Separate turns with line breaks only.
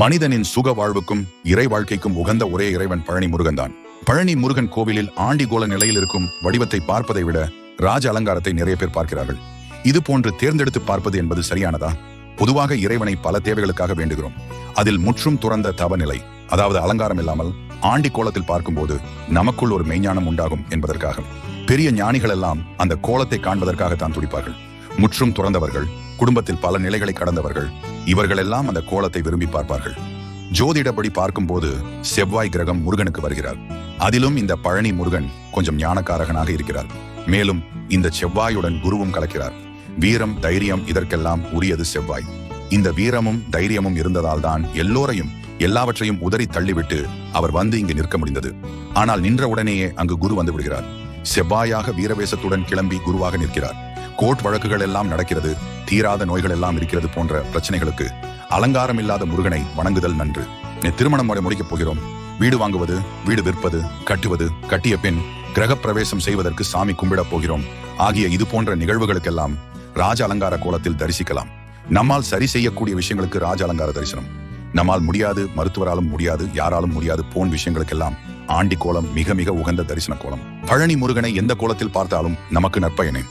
மனிதனின் சுக வாழ்வுக்கும் இறை வாழ்க்கைக்கும் உகந்த ஒரே இறைவன் பழனி முருகன் தான் பழனி முருகன் கோவிலில் ஆண்டிகோல நிலையில் இருக்கும் வடிவத்தை பார்ப்பதை விட ராஜ அலங்காரத்தை நிறைய பேர் பார்க்கிறார்கள். இது போன்று தேர்ந்தெடுத்து பார்ப்பது என்பது சரியானதா? பொதுவாக இறைவனை பல தேவைகளுக்காக வேண்டுகிறோம். அதில் முற்றும் துறந்த தவநிலை அதாவது அலங்காரம் இல்லாமல் ஆண்டி கோலத்தில் பார்க்கும்போது நமக்குள் ஒரு மெய்ஞானம் உண்டாகும் என்பதற்காக. பெரிய ஞானிகள் எல்லாம் அந்த கோலத்தை காண்பதற்காகத்தான் துடிப்பார்கள். முற்றும் துறந்தவர்கள் குடும்பத்தில் பல நிலைகளை கடந்தவர்கள் இவர்களெல்லாம் அந்த கோலத்தை விரும்பி பார்ப்பார்கள். ஜோதிடப்படி பார்க்கும்போது செவ்வாய் கிரகம் முருகனுக்கு வருகிறார். அதிலும் இந்த பழனி முருகன் கொஞ்சம் ஞானக்காரகனாக இருக்கிறார். மேலும் இந்த செவ்வாயுடன் குருவும் கலக்கிறார். வீரம் தைரியம் இதற்கெல்லாம் உரியது செவ்வாய். இந்த வீரமும் தைரியமும் இருந்ததால் தான் எல்லோரையும் எல்லாவற்றையும் உதறி தள்ளிவிட்டு அவர் வந்து இங்கு நிற்க முடிந்தது. ஆனால் நின்ற உடனேயே அங்கு குரு வந்து விடுகிறார். செவ்வாயாக வீரவேசத்துடன் கிளம்பி குருவாக நிற்கிறார். கோர்ட் வழக்குகள் எல்லாம் நடக்கிறது. தீராத நோய்கள் எல்லாம் இருக்கிறது போன்ற பிரச்சனைகளுக்கு அலங்காரம் இல்லாத முருகனை வணங்குதல் நன்று. திருமணம் வரை முடிக்கப் போகிறோம். வீடு வாங்குவது வீடு விற்பது கட்டுவது கட்டிய பின் கிரகப்பிரவேசம் செய்வதற்கு சாமி கும்பிடப் போகிறோம். ஆகிய இது போன்ற நிகழ்வுகளுக்கெல்லாம் ராஜ அலங்கார கோலத்தில் தரிசிக்கலாம். நம்மால் சரி செய்யக்கூடிய விஷயங்களுக்கு ராஜ அலங்கார தரிசனம். நம்மால் முடியாது மருத்துவராலும் முடியாது யாராலும் முடியாது போன் விஷயங்களுக்கெல்லாம் ஆண்டி கோலம் மிக மிக உகந்த தரிசன கோலம். பழனி முருகனை எந்த கோலத்தில் பார்த்தாலும் நமக்கு நற்பயனே.